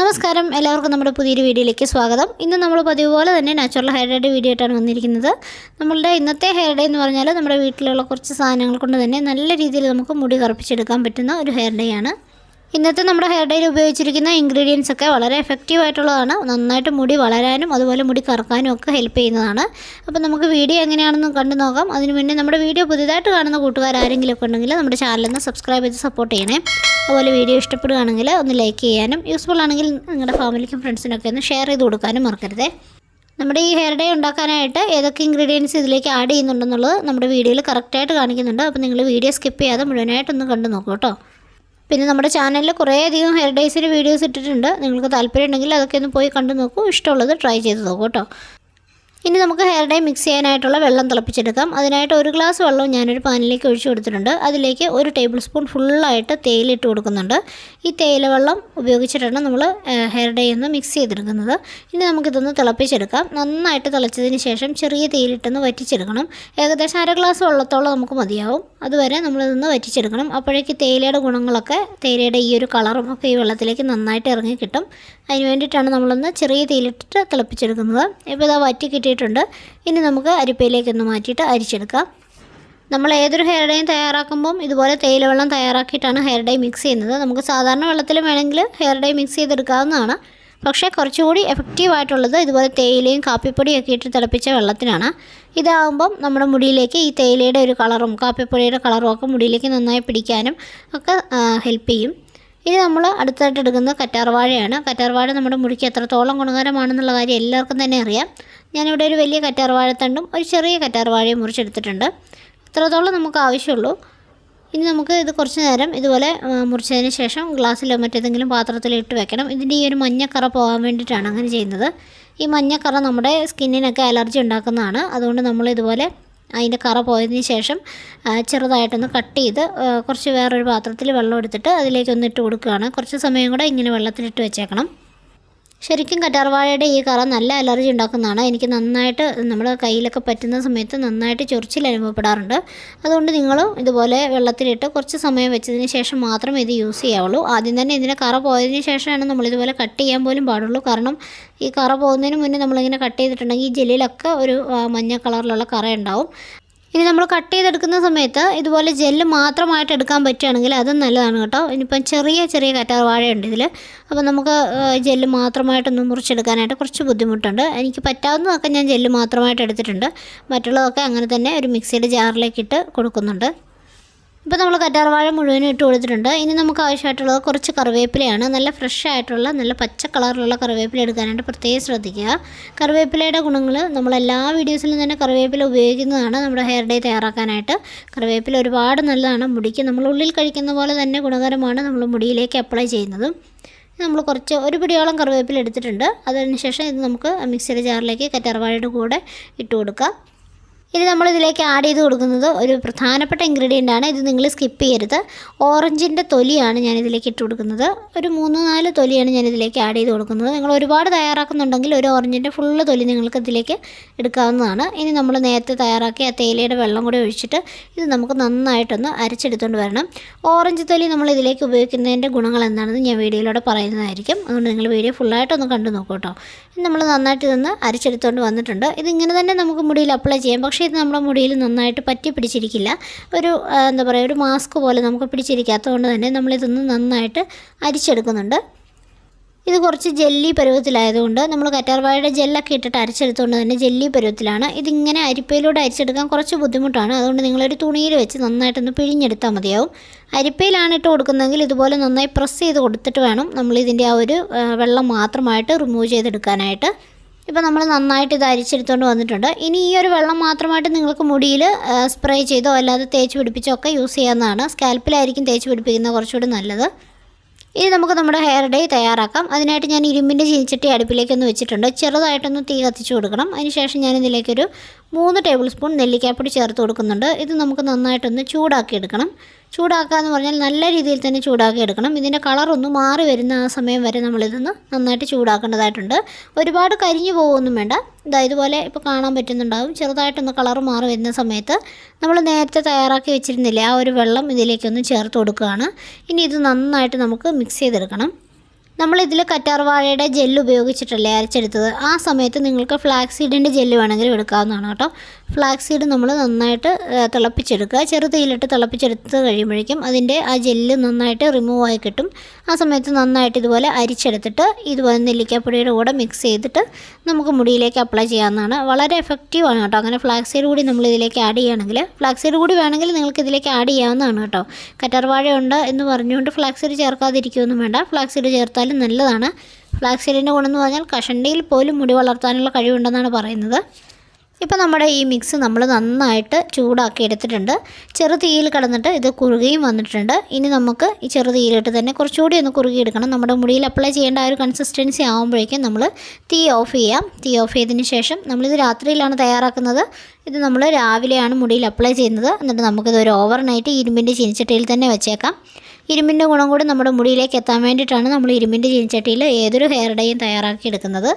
നമസ്കാരം. എല്ലാവർക്കും നമ്മുടെ പുതിയൊരു വീഡിയോയിലേക്ക് സ്വാഗതം. ഇന്ന് നമ്മൾ പതിവ് പോലെ തന്നെ നാച്ചുറൽ ഹെയർ ഡേ വീഡിയോ ആയിട്ടാണ് വന്നിരിക്കുന്നത്. നമ്മളുടെ ഇന്നത്തെ ഹെയർ ഡേ എന്ന് പറഞ്ഞാൽ നമ്മുടെ വീട്ടിലുള്ള കുറച്ച് സാധനങ്ങൾ കൊണ്ട് തന്നെ നല്ല രീതിയിൽ നമുക്ക് മുടി കറുപ്പിച്ചെടുക്കാൻ പറ്റുന്ന ഒരു ഹെയർ ഡേ ആണ്. ഇന്നത്തെ നമ്മുടെ ഹെയർ ഡേയിൽ ഉപയോഗിച്ചിരിക്കുന്ന ഇൻഗ്രീഡിയൻസ് ഒക്കെ വളരെ എഫക്റ്റീവ് ആയിട്ടുള്ളതാണ്. നന്നായിട്ട് മുടി വളരാനും അതുപോലെ മുടി കറക്കാനും ഒക്കെ ഹെൽപ്പ് ചെയ്യുന്നതാണ്. അപ്പോൾ നമുക്ക് വീഡിയോ എങ്ങനെയാണെന്ന് കണ്ടു നോക്കാം. അതിനു മുന്നേ നമ്മുടെ വീഡിയോ പുതിയതായിട്ട് കാണുന്ന കൂട്ടുകാർ ആരെങ്കിലും ഒക്കെ ഉണ്ടെങ്കിൽ നമ്മുടെ ചാനലിൽ നിന്ന് സബ്സ്ക്രൈബ് ചെയ്ത് സപ്പോർട്ട് ചെയ്യണേ. അതുപോലെ വീഡിയോ ഇഷ്ടപ്പെടുകയാണെങ്കിൽ ഒന്ന് ലൈക്ക് ചെയ്യാനും യൂസ്ഫുൾ ആണെങ്കിൽ നിങ്ങളുടെ ഫാമിലിക്കും ഫ്രണ്ട്സിനൊക്കെ ഒന്ന് ഷെയർ ചെയ്ത് കൊടുക്കാനും മറക്കരുതേ. നമ്മുടെ ഈ ഹെയർ ഡേ ഉണ്ടാക്കാനായിട്ട് ഏതൊക്കെ ഇൻഗ്രീഡിയൻസ് ഇതിലേക്ക് ആഡ് ചെയ്യുന്നുണ്ടെന്നുള്ളത് നമ്മുടെ വീഡിയോയിൽ കറക്റ്റായിട്ട് കാണിക്കുന്നുണ്ട്. അപ്പോൾ നിങ്ങൾ വീഡിയോ സ്കിപ്പ് ചെയ്യാതെ മുഴുവനായിട്ടൊന്ന് കണ്ടു നോക്കൂ കേട്ടോ. പിന്നെ നമ്മുടെ ചാനലിൽ കുറേയധികം ഹെയർ ഡേയ്സിന്റെ വീഡിയോസ് ഇട്ടിട്ടുണ്ട്. നിങ്ങൾക്ക് താല്പര്യം ഉണ്ടെങ്കിൽ അതൊക്കെ ഒന്ന് പോയി കണ്ടു നോക്കൂ. ഇഷ്ടമുള്ളത് ട്രൈ ചെയ്ത് നോക്കൂ കേട്ടോ. ഇനി നമുക്ക് ഹെയർ ഡൈ മിക്സ് ചെയ്യാനായിട്ടുള്ള വെള്ളം തിളപ്പിച്ചെടുക്കാം. അതിനായിട്ട് ഒരു ഗ്ലാസ് വെള്ളവും ഞാനൊരു പാനിലേക്ക് ഒഴിച്ചു കൊടുത്തിട്ടുണ്ട്. അതിലേക്ക് ഒരു ടേബിൾ സ്പൂൺ ഫുള്ളായിട്ട് തേയിലിട്ട് കൊടുക്കുന്നുണ്ട്. ഈ തേയില വെള്ളം ഉപയോഗിച്ചിട്ടാണ് നമ്മൾ ഹെയർ ഡൈ ഒന്ന് മിക്സ് ചെയ്തെടുക്കുന്നത്. ഇനി നമുക്കിതൊന്ന് തിളപ്പിച്ചെടുക്കാം. നന്നായിട്ട് തിളച്ചതിന് ശേഷം ചെറിയ തേയിലിട്ടൊന്ന് വറ്റിച്ചെടുക്കണം. ഏകദേശം അര ഗ്ലാസ് വെള്ളത്തോളം നമുക്ക് മതിയാവും. അതുവരെ നമ്മളിതൊന്ന് വറ്റിച്ചെടുക്കണം. അപ്പോഴേക്ക് തേയിലയുടെ ഗുണങ്ങളൊക്കെ തേയിലയുടെ ഈ ഒരു കളറും ഒക്കെ ഈ വെള്ളത്തിലേക്ക് നന്നായിട്ട് ഇറങ്ങി കിട്ടും. അതിന് വേണ്ടിയിട്ടാണ് നമ്മളൊന്ന് ചെറിയ തേയിലിട്ടിട്ട് തിളപ്പിച്ചെടുക്കുന്നത്. ഇപ്പോൾ ഇതാ വറ്റി കിട്ടിയിട്ടുണ്ട് ഇനി നമുക്ക് അരിപ്പയിലേക്കൊന്ന് മാറ്റിയിട്ട് അരിച്ചെടുക്കാം. നമ്മൾ ഏതൊരു ഹെയർ ഡേയും തയ്യാറാക്കുമ്പം ഇതുപോലെ തേയില വെള്ളം തയ്യാറാക്കിയിട്ടാണ് ഹെയർ ഡേ മിക്സ് ചെയ്യുന്നത്. നമുക്ക് സാധാരണ വെള്ളത്തിൽ വേണമെങ്കിൽ ഹെയർ ഡേ മിക്സ് ചെയ്തെടുക്കാവുന്നതാണ്. പക്ഷേ കുറച്ചുകൂടി എഫക്റ്റീവായിട്ടുള്ളത് ഇതുപോലെ തേയിലയും കാപ്പിപ്പൊടിയും ഒക്കെ ഇട്ട് തിളപ്പിച്ച വെള്ളത്തിനാണ്. ഇതാകുമ്പം നമ്മുടെ മുടിയിലേക്ക് ഈ തേയിലയുടെ ഒരു കളറും കാപ്പിപ്പൊടിയുടെ കളറും ഒക്കെ മുടിയിലേക്ക് നന്നായി പിടിക്കാനും ഒക്കെ ഹെൽപ്പ് ചെയ്യും. ഇനി നമ്മൾ അടുത്തായിട്ട് എടുക്കുന്നത് കറ്റാർവാഴയാണ്. കറ്റാർവാഴ നമ്മുടെ മുടിക്ക് എത്രത്തോളം ഗുണകരമാണെന്നുള്ള കാര്യം എല്ലാവർക്കും തന്നെ അറിയാം. ഞാനിവിടെ ഒരു വലിയ കറ്റാർവാഴത്തണ്ടും ഒരു ചെറിയ കറ്റാർവാഴയും മുറിച്ചെടുത്തിട്ടുണ്ട്. ഇത്രത്തോളം നമുക്ക് ആവശ്യമുള്ളൂ. ഇനി നമുക്ക് ഇത് കുറച്ച് നേരം ഇതുപോലെ മുറിച്ചതിന് ശേഷം ഗ്ലാസ്സിലോ മറ്റേതെങ്കിലും പാത്രത്തിലോ ഇട്ട് വെക്കണം. ഇതിന്റെ ഈ ഒരു മഞ്ഞക്കറ പോകാൻ വേണ്ടിയിട്ടാണ് അങ്ങനെ ചെയ്യുന്നത്. ഈ മഞ്ഞക്കറ നമ്മുടെ സ്കിന്നിനൊക്കെ അലർജി ഉണ്ടാക്കുന്നതാണ്. അതുകൊണ്ട് നമ്മൾ ഇതുപോലെ അതിന്റെ കറ പോയതിന് ശേഷം ചെറുതായിട്ടൊന്ന് കട്ട് ചെയ്ത് കുറച്ച് വേറൊരു പാത്രത്തിൽ വെള്ളം എടുത്തിട്ട് അതിലേക്കൊന്ന് ഇട്ട് കൊടുക്കുകയാണ്. കുറച്ച് സമയം കൂടെ ഇങ്ങനെ വെള്ളത്തിലിട്ട് വെച്ചേക്കണം. ശരിക്കും കറ്റാർവാഴയുടെ ഈ കറ നല്ല അലർജി ഉണ്ടാക്കുന്നതാണ്. എനിക്ക് നന്നായിട്ട് നമ്മൾ കയ്യിലൊക്കെ പറ്റുന്ന സമയത്ത് നന്നായിട്ട് ചൊറിച്ചിൽ അനുഭവപ്പെടാറുണ്ട്. അതുകൊണ്ട് നിങ്ങളും ഇതുപോലെ വെള്ളത്തിലിട്ട് കുറച്ച് സമയം വെച്ചതിന് ശേഷം മാത്രമേ ഇത് യൂസ് ചെയ്യാവുള്ളൂ. ആദ്യം തന്നെ ഇതിന്റെ കറ പോയതിന് ശേഷമാണ് നമ്മളിതുപോലെ കട്ട് ചെയ്യാൻ പോലും പാടുള്ളൂ. കാരണം ഈ കറ പോകുന്നതിന് മുന്നേ നമ്മളിങ്ങനെ കട്ട് ചെയ്തിട്ടുണ്ടെങ്കിൽ ഈ ജെല്ലിലൊക്കെ ഒരു മഞ്ഞ കളറിലുള്ള കറ ഉണ്ടാവും. ഇനി നമ്മൾ കട്ട് ചെയ്തെടുക്കുന്ന സമയത്ത് ഇതുപോലെ ജെല്ല് മാത്രമായിട്ട് എടുക്കാൻ പറ്റുകയാണെങ്കിൽ അതും നല്ലതാണ് കേട്ടോ. ഇനിയിപ്പം ചെറിയ ചെറിയ കറ്റാർ വാഴയുണ്ട് ഇതിൽ അപ്പോൾ നമുക്ക് ജെല്ല് മാത്രമായിട്ടൊന്ന് മുറിച്ചെടുക്കാനായിട്ട് കുറച്ച് ബുദ്ധിമുട്ടുണ്ട്. എനിക്ക് പറ്റാവുന്നതൊക്കെ ഞാൻ ജെല്ല് മാത്രമായിട്ട് എടുത്തിട്ടുണ്ട്. മറ്റുള്ളതൊക്കെ അങ്ങനെ തന്നെ ഒരു മിക്സിയുടെ ജാറിലേക്ക് ഇട്ട് കൊടുക്കുന്നുണ്ട്. ഇപ്പോൾ നമ്മൾ കറ്റാർവാഴ മുഴുവനും ഇട്ട് കൊടുത്തിട്ടുണ്ട്. ഇനി നമുക്ക് ആവശ്യമായിട്ടുള്ളത് കുറച്ച് കറിവേപ്പിലയാണ്. നല്ല ഫ്രഷ് ആയിട്ടുള്ള നല്ല പച്ച കളറിലുള്ള കറിവേപ്പില എടുക്കാനായിട്ട് പ്രത്യേകം ശ്രദ്ധിക്കുക. കറിവേപ്പിലയുടെ ഗുണങ്ങൾ നമ്മൾ എല്ലാ വീഡിയോസിലും തന്നെ കറിവേപ്പില ഉപയോഗിക്കുന്നതാണ് നമ്മുടെ ഹെയർ ഡേ തയ്യാറാക്കാനായിട്ട്. കറിവേപ്പില ഒരുപാട് നല്ലതാണ്. മുടിക്ക് നമ്മൾ ഉള്ളിൽ കഴിക്കുന്ന പോലെ തന്നെ ഗുണകരമാണ് നമ്മൾ മുടിയിലേക്ക് അപ്ലൈ ചെയ്യുന്നതും. നമ്മൾ കുറച്ച് ഒരു പിടിയോളം കറിവേപ്പില എടുത്തിട്ടുണ്ട്. അതിനുശേഷം ഇത് നമുക്ക് മിക്സിയുടെ ജാറിലേക്ക് കറ്റാർവാഴയുടെ കൂടെ ഇട്ട് കൊടുക്കാം ഇനി നമ്മൾ ഇതിലേക്ക് ആഡ് ചെയ്ത് കൊടുക്കുന്നത് ഒരു പ്രധാനപ്പെട്ട ഇൻഗ്രീഡിയന്റ് ആണ്. ഇത് നിങ്ങൾ സ്കിപ്പ് ചെയ്യരുത്. ഓറഞ്ചിന്റെ തൊലിയാണ് ഞാൻ ഇതിലേക്ക് ഇട്ട് കൊടുക്കുന്നത്. ഒരു മൂന്ന് നാല് തൊലിയാണ് ഞാൻ ഇതിലേക്ക് ആഡ് ചെയ്ത് കൊടുക്കുന്നത്. നിങ്ങൾ ഒരുപാട് തയ്യാറാക്കുന്നുണ്ടെങ്കിൽ ഒരു ഓറഞ്ചിന്റെ ഫുള്ള് തൊലി നിങ്ങൾക്ക് ഇതിലേക്ക് എടുക്കാവുന്നതാണ്. ഇനി നമ്മൾ നേരത്തെ തയ്യാറാക്കിയ ആ തേയിലയുടെ വെള്ളം കൂടി ഒഴിച്ചിട്ട് ഇത് നമുക്ക് നന്നായിട്ടൊന്ന് അരച്ചെടുത്തുകൊണ്ട് വരണം. ഓറഞ്ച് തൊലി നമ്മൾ ഇതിലേക്ക് ഉപയോഗിക്കുന്നതിന്റെ ഗുണങ്ങൾ എന്താണെന്ന് ഞാൻ വീഡിയോയിലൂടെ പറയുന്നതായിരിക്കും. അതുകൊണ്ട് നിങ്ങൾ വീഡിയോ ഫുള്ളായിട്ടൊന്ന് കണ്ടു നോക്കൂ കേട്ടോ. നമ്മൾ നന്നായിട്ട് ഇതൊന്ന് അരച്ചെടുത്തുകൊണ്ട് വന്നിട്ടുണ്ട്. ഇതിങ്ങനെ തന്നെ നമുക്ക് മുടിയിൽ അപ്ലൈ ചെയ്യാം. പക്ഷേ ഇത് നമ്മുടെ മുടിയിൽ നന്നായിട്ട് പറ്റി പിടിച്ചിരിക്കില്ല. ഒരു എന്താ പറയുക ഒരു മാസ്ക് പോലെ നമുക്ക് പിടിച്ചിരിക്കാത്തതുകൊണ്ട് തന്നെ നമ്മളിതൊന്ന് നന്നായിട്ട് അരിച്ചെടുക്കുന്നുണ്ട്. ഇത് കുറച്ച് ജെല്ലി പരുവത്തിലായതുകൊണ്ട് നമ്മൾ കറ്റാർവാഴയുടെ ജെല്ലൊക്കെ ഇട്ടിട്ട് അരച്ചെടുത്തുകൊണ്ട് തന്നെ ജെല്ലി പരുവത്തിലാണ്. ഇതിങ്ങനെ അരിപ്പയിലൂടെ അരിച്ചെടുക്കാൻ കുറച്ച് ബുദ്ധിമുട്ടാണ്. അതുകൊണ്ട് നിങ്ങളൊരു തുണിയിൽ വെച്ച് നന്നായിട്ടൊന്ന് പിഴിഞ്ഞെടുത്താൽ മതിയാവും. അരിപ്പയിലാണ് ഇട്ട് കൊടുക്കുന്നതെങ്കിൽ ഇതുപോലെ നന്നായി പ്രസ് ചെയ്ത് കൊടുത്തിട്ട് വേണം നമ്മൾ ഇതിന്റെ ആ ഒരു വെള്ളം മാത്രമായിട്ട് റിമൂവ് ചെയ്തെടുക്കാനായിട്ട്. ഇപ്പോൾ നമ്മൾ നന്നായിട്ട് ഇത് അരിച്ചെടുത്തുകൊണ്ട് വന്നിട്ടുണ്ട്. ഇനി ഈ ഒരു വെള്ളം മാത്രമായിട്ട് നിങ്ങൾക്ക് മുടിയിൽ സ്പ്രേ ചെയ്തോ അല്ലാതെ തേച്ച് പിടിപ്പിച്ചോ ഒക്കെ യൂസ് ചെയ്യാവുന്നതാണ്. സ്കാൽപ്പിലായിരിക്കും തേച്ച് പിടിപ്പിക്കുന്നത് കുറച്ചുകൂടി നല്ലത്. ഇനി നമുക്ക് നമ്മുടെ ഹെയർ ഡേ തയ്യാറാക്കാം. അതിനായിട്ട് ഞാൻ ഇരുമ്പിന്റെ ചീനിച്ചട്ടി അടുപ്പിലേക്കൊന്ന് വെച്ചിട്ടുണ്ട്. ചെറുതായിട്ടൊന്ന് തീ കത്തിച്ച് കൊടുക്കണം. അതിനുശേഷം ഞാൻ ഇതിലേക്കൊരു മൂന്ന് ടേബിൾ സ്പൂൺ നെല്ലിക്കാപ്പൊടി ചേർത്ത് കൊടുക്കുന്നുണ്ട്. ഇത് നമുക്ക് നന്നായിട്ടൊന്ന് ചൂടാക്കി എടുക്കണം ചൂടാക്കുക എന്ന് പറഞ്ഞാൽ നല്ല രീതിയിൽ തന്നെ ചൂടാക്കി എടുക്കണം ഇതിന്റെ കളറൊന്ന് മാറി വരുന്ന ആ സമയം വരെ നമ്മളിതൊന്ന് നന്നായിട്ട് ചൂടാക്കേണ്ടതായിട്ടുണ്ട്. ഒരുപാട് കരിഞ്ഞു പോകുമൊന്നും വേണ്ട. ഇതാ ഇതുപോലെ ഇപ്പോൾ കാണാൻ പറ്റുന്നുണ്ടാവും. ചെറുതായിട്ടൊന്ന് കളർ മാറി വരുന്ന സമയത്ത് നമ്മൾ നേരത്തെ തയ്യാറാക്കി വെച്ചിരുന്നില്ലേ ആ ഒരു വെള്ളം ഇതിലേക്കൊന്ന് ചേർത്ത് കൊടുക്കുകയാണ്. ഇനി ഇത് നന്നായിട്ട് നമുക്ക് മിക്സ് ചെയ്തെടുക്കണം. നമ്മളിതിൽ കറ്റാർവാഴയുടെ ജെല്ല് ഉപയോഗിച്ചിട്ടല്ലേ അരച്ചെടുത്തത്? ആ സമയത്ത് നിങ്ങൾക്ക് ഫ്ലാക്സ് സീഡിന്റെ ജെല്ല് വേണമെങ്കിലും എടുക്കാവുന്നതാണ് കേട്ടോ. ഫ്ലാക്സ് സീഡ് നമ്മൾ നന്നായിട്ട് തിളപ്പിച്ചെടുക്കുക. ചെറുതീയിലിട്ട് തിളപ്പിച്ചെടുത്ത് കഴിയുമ്പോഴേക്കും അതിന്റെ ആ ജെല്ല് നന്നായിട്ട് റിമൂവ് ആയി കിട്ടും. ആ സമയത്ത് നന്നായിട്ട് ഇതുപോലെ അരിച്ചെടുത്തിട്ട് ഇതുപോലെ നെല്ലിക്കാപ്പൊടിയുടെ കൂടെ മിക്സ് ചെയ്തിട്ട് നമുക്ക് മുടിയിലേക്ക് അപ്ലൈ ചെയ്യാവുന്നതാണ്. വളരെ എഫക്റ്റീവാണ് കേട്ടോ. അങ്ങനെ ഫ്ലാക്സ് സീഡ് കൂടി നമ്മൾ ഇതിലേക്ക് ആഡ് ചെയ്യുകയാണെങ്കിൽ ഫ്ലാക്സ് സീഡ് കൂടി വേണമെങ്കിൽ നിങ്ങൾക്ക് ഇതിലേക്ക് ആഡ് ചെയ്യാവുന്നതാണ് കേട്ടോ. കറ്റർവാഴയുണ്ട് എന്ന് പറഞ്ഞുകൊണ്ട് ഫ്ലാക്സ് സീഡ് ചേർക്കാതിരിക്കുകയൊന്നും വേണ്ട. ഫ്ലാക്സ് സീഡ് ചേർത്താലും നല്ലതാണ്. ഫ്ലാക്സ് സീഡിന്റെ ഗുണമെന്ന് പറഞ്ഞാൽ കഷണ്ടിയിൽ പോലും മുടി വളർത്താനുള്ള കഴിവുണ്ടെന്നാണ് പറയുന്നത്. ഇപ്പോൾ നമ്മുടെ ഈ മിക്സ് നമ്മൾ നന്നായിട്ട് ചൂടാക്കി എടുത്തിട്ടുണ്ട്. ചെറു തീയിൽ കിടന്നിട്ട് ഇത് കുറുകയും വന്നിട്ടുണ്ട്. ഇനി നമുക്ക് ഈ ചെറു തീയിലിട്ട് തന്നെ കുറച്ചുകൂടി ഒന്ന് കുറുകിയെടുക്കണം. നമ്മുടെ മുടിയിൽ അപ്ലൈ ചെയ്യേണ്ട ആ ഒരു കൺസിസ്റ്റൻസി ആകുമ്പോഴേക്കും നമ്മൾ തീ ഓഫ് ചെയ്യാം. തീ ഓഫ് ചെയ്തതിന് ശേഷം നമ്മളിത് രാത്രിയിലാണ് തയ്യാറാക്കുന്നത്. ഇത് നമ്മൾ രാവിലെയാണ് മുടിയിൽ അപ്ലൈ ചെയ്യുന്നത്. എന്നിട്ട് നമുക്കിത് ഒരു ഓവർ നൈറ്റ് ഇരുമ്പിന്റെ ചീനിച്ചട്ടിയിൽ തന്നെ വെച്ചേക്കാം. ഇരുമ്പിന്റെ ഗുണം കൂടി നമ്മുടെ മുടിയിലേക്ക് എത്താൻ വേണ്ടിയിട്ടാണ് നമ്മൾ ഇരുമ്പിന്റെ ചീനിച്ചട്ടിയിൽ ഏതൊരു ഹെയർ ഡേയും തയ്യാറാക്കി എടുക്കുന്നത്.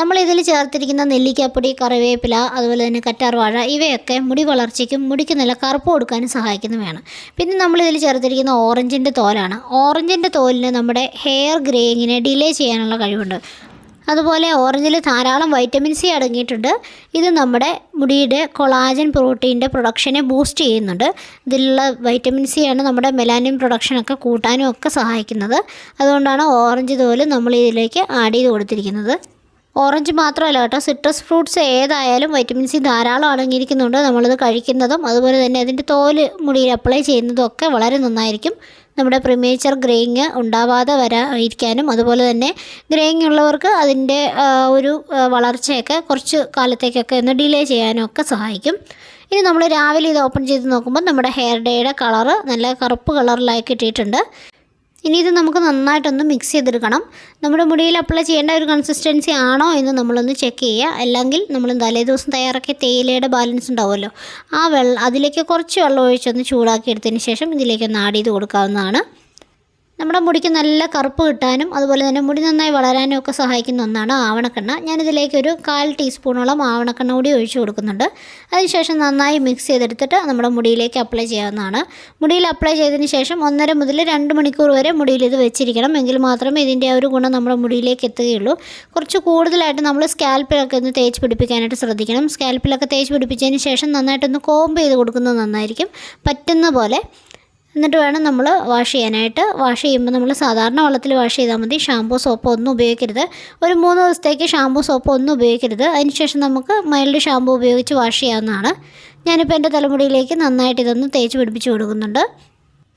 നമ്മൾ ഇതിൽ ചേർത്തിരിക്കുന്ന നെല്ലിക്കാപ്പൊടി കറിവേപ്പില അതുപോലെ തന്നെ കറ്റാർവാഴ ഇവയൊക്കെ മുടി വളർച്ചയ്ക്കും മുടിക്ക് നല്ല കറുപ്പ് കൊടുക്കാനും സഹായിക്കുന്നവയാണ്. പിന്നെ നമ്മൾ ഇതിൽ ചേർത്തിരിക്കുന്ന ഓറഞ്ചിന്റെ തോലാണ്. ഓറഞ്ചിന്റെ തോലിന് നമ്മുടെ ഹെയർ ഗ്രേയിങ്ങിനെ ഡിലേ ചെയ്യാനുള്ള കഴിവുണ്ട്. അതുപോലെ ഓറഞ്ചിൽ ധാരാളം വൈറ്റമിൻ സി അടങ്ങിയിട്ടുണ്ട്. ഇത് നമ്മുടെ മുടിയുടെ കൊളാജൻ പ്രോട്ടീന്റെ പ്രൊഡക്ഷനെ ബൂസ്റ്റ് ചെയ്യുന്നുണ്ട്. ഇതിലുള്ള വൈറ്റമിൻ സി ആണ് നമ്മുടെ മെലാനിൻ പ്രൊഡക്ഷനൊക്കെ കൂട്ടാനും ഒക്കെ സഹായിക്കുന്നത്. അതുകൊണ്ടാണ് ഓറഞ്ച് തോൽ നമ്മൾ ഇതിലേക്ക് ആഡ് ചെയ്ത് കൊടുത്തിരിക്കുന്നത്. ഓറഞ്ച് മാത്രമല്ല കേട്ടോ. സിട്രസ് ഫ്രൂട്ട്സ് ഏതായാലും വൈറ്റമിൻ സി ധാരാളം അടങ്ങിയിരിക്കുന്നുണ്ട്. നമ്മളത് കഴിക്കുന്നതും അതുപോലെ തന്നെ അതിന്റെ തോൽ മുടിയിൽ അപ്ലൈ ചെയ്യുന്നതും ഒക്കെ വളരെ നന്നായിരിക്കും. നമ്മുടെ പ്രിമേച്ചർ ഗ്രേയിങ് ഉണ്ടാവാതെ വരാതിരിക്കാനും അതുപോലെ തന്നെ ഗ്രേയിങ് ഉള്ളവർക്ക് അതിന്റെ ഒരു വളർച്ചയൊക്കെ കുറച്ച് കാലത്തേക്കൊക്കെ ഒന്ന് ഡിലേ ചെയ്യാനും ഒക്കെ സഹായിക്കും. ഇനി നമ്മൾ രാവിലെ ഇത് ഓപ്പൺ ചെയ്ത് നോക്കുമ്പോൾ നമ്മുടെ ഹെയർ ഡേയുടെ കളറ് നല്ല കറുപ്പ് കളറിലായി കിട്ടിയിട്ടുണ്ട്. ഇനി ഇത് നമുക്ക് നന്നായിട്ടൊന്ന് മിക്സ് ചെയ്തെടുക്കണം. നമ്മുടെ മുടിയിൽ അപ്ലൈ ചെയ്യേണ്ട ഒരു കൺസിസ്റ്റൻസി ആണോ എന്ന് നമ്മളൊന്ന് ചെക്ക് ചെയ്യുക. അല്ലെങ്കിൽ നമ്മൾ തലേ ദിവസം തയ്യാറാക്കിയ തേയിലയുടെ ബാലൻസ് ഉണ്ടാവുമല്ലോ. ആ വെള്ളം അതിലേക്ക് കുറച്ച് വെള്ളം ഒഴിച്ചൊന്ന് ചൂടാക്കി എടുത്തതിന് ശേഷം ഇതിലേക്കൊന്ന് ആഡ് ചെയ്ത് കൊടുക്കാവുന്നതാണ്. നമ്മുടെ മുടിക്ക് നല്ല കറുപ്പ് കിട്ടാനും അതുപോലെ തന്നെ മുടി നന്നായി വളരാനും ഒക്കെ സഹായിക്കുന്ന ഒന്നാണ് ആവണക്കെണ്ണ. ഞാനിതിലേക്ക് ഒരു കാൽ ടീസ്പൂണോളം ആവണക്കെണ്ണ കൂടി ഒഴിച്ചു കൊടുക്കുന്നുണ്ട്. അതിനുശേഷം നന്നായി മിക്സ് ചെയ്തെടുത്തിട്ട് നമ്മുടെ മുടിയിലേക്ക് അപ്ലൈ ചെയ്യാവുന്നതാണ്. മുടിയിൽ അപ്ലൈ ചെയ്തതിന് ശേഷം ഒന്നര മുതൽ രണ്ട് മണിക്കൂർ വരെ മുടിയിൽ ഇത് വെച്ചിരിക്കണം. എങ്കിൽ മാത്രമേ ഇതിന്റെ ആ ഒരു ഗുണം നമ്മുടെ മുടിയിലേക്ക് എത്തുകയുള്ളൂ. കുറച്ച് കൂടുതലായിട്ട് നമ്മൾ സ്കാൽപ്പിലൊക്കെ ഒന്ന് തേച്ച് പിടിപ്പിക്കാനായിട്ട് ശ്രദ്ധിക്കണം. സ്കാൽപ്പിലൊക്കെ തേച്ച് പിടിപ്പിച്ചതിന് ശേഷം നന്നായിട്ടൊന്ന് കോംബ് ചെയ്ത് കൊടുക്കുന്നത് നന്നായിരിക്കും. പറ്റുന്ന പോലെ എന്നിട്ട് വേണം നമ്മൾ വാഷ് ചെയ്യാനായിട്ട്. വാഷ് ചെയ്യുമ്പോൾ നമ്മൾ സാധാരണ വെള്ളത്തിൽ വാഷ് ചെയ്താൽ മതി. ഷാമ്പൂ സോപ്പ് ഒന്നും ഉപയോഗിക്കരുത്. ഒരു മൂന്ന് ദിവസത്തേക്ക് ഷാമ്പൂ സോപ്പ് ഒന്നും ഉപയോഗിക്കരുത്. അതിനുശേഷം നമുക്ക് മൈൽഡ് ഷാമ്പൂ ഉപയോഗിച്ച് വാഷ് ചെയ്യാവുന്നതാണ്. ഞാനിപ്പോൾ എന്റെ തലമുടിയിലേക്ക് നന്നായിട്ട് ഇതൊന്ന് തേച്ച് പിടിപ്പിച്ച് കൊടുക്കുന്നുണ്ട്.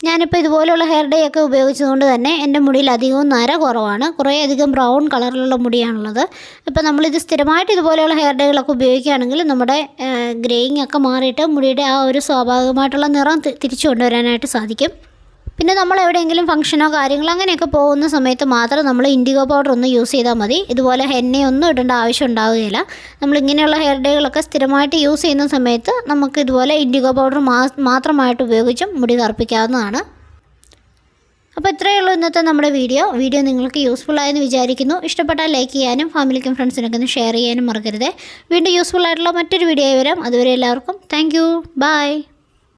ഞാനിപ്പോൾ ഇതുപോലെയുള്ള ഹെയർ ഡേ ഒക്കെ ഉപയോഗിച്ചതുകൊണ്ട് തന്നെ എന്റെ മുടിയിൽ അധികവും നര കുറവാണ്. കുറേ അധികം ബ്രൗൺ കളറിലുള്ള മുടിയാണുള്ളത്. ഇപ്പോൾ നമ്മളിത് സ്ഥിരമായിട്ട് ഇതുപോലെയുള്ള ഹെയർ ഡേകളൊക്കെ ഉപയോഗിക്കുകയാണെങ്കിൽ നമ്മുടെ ഗ്രേയിങ് ഒക്കെ മാറിയിട്ട് മുടിയുടെ ആ ഒരു സ്വാഭാവികമായിട്ടുള്ള നിറം തിരിച്ചു കൊണ്ടുവരാനായിട്ട് സാധിക്കും. പിന്നെ നമ്മൾ എവിടെയെങ്കിലും ഫംഗ്ഷനോ കാര്യങ്ങളോ അങ്ങനെയൊക്കെ പോകുന്ന സമയത്ത് മാത്രം നമ്മൾ ഇൻഡിഗോ പൗഡർ ഒന്ന് യൂസ് ചെയ്താൽ മതി. ഇതുപോലെ എണ്ണയൊന്നും ഇടേണ്ട ആവശ്യം ഉണ്ടാവുകയില്ല. നമ്മൾ ഇങ്ങനെയുള്ള ഹെയർ ഡേകളൊക്കെ സ്ഥിരമായിട്ട് യൂസ് ചെയ്യുന്ന സമയത്ത് നമുക്ക് ഇതുപോലെ ഇൻഡിഗോ പൗഡർ മാത്രമായിട്ട് ഉപയോഗിച്ചും മുടി കറുപ്പിക്കാവുന്നതാണ്. അപ്പോൾ ഇത്രയേ ഉള്ളൂ ഇന്നത്തെ നമ്മുടെ വീഡിയോ വീഡിയോ നിങ്ങൾക്ക് യൂസ്ഫുൾ ആയെന്ന് വിചാരിക്കുന്നു. ഇഷ്ടപ്പെട്ടാൽ ലൈക്ക് ചെയ്യാനും ഫാമിലിക്കും ഫ്രണ്ട്സിനൊക്കെ ഒന്ന് ഷെയർ ചെയ്യാനും മറക്കരുത്. വീണ്ടും യൂസ്ഫുൾ ആയിട്ടുള്ള മറ്റൊരു വീഡിയോ വരാം. അതുവരെ എല്ലാവർക്കും താങ്ക് യു ബൈ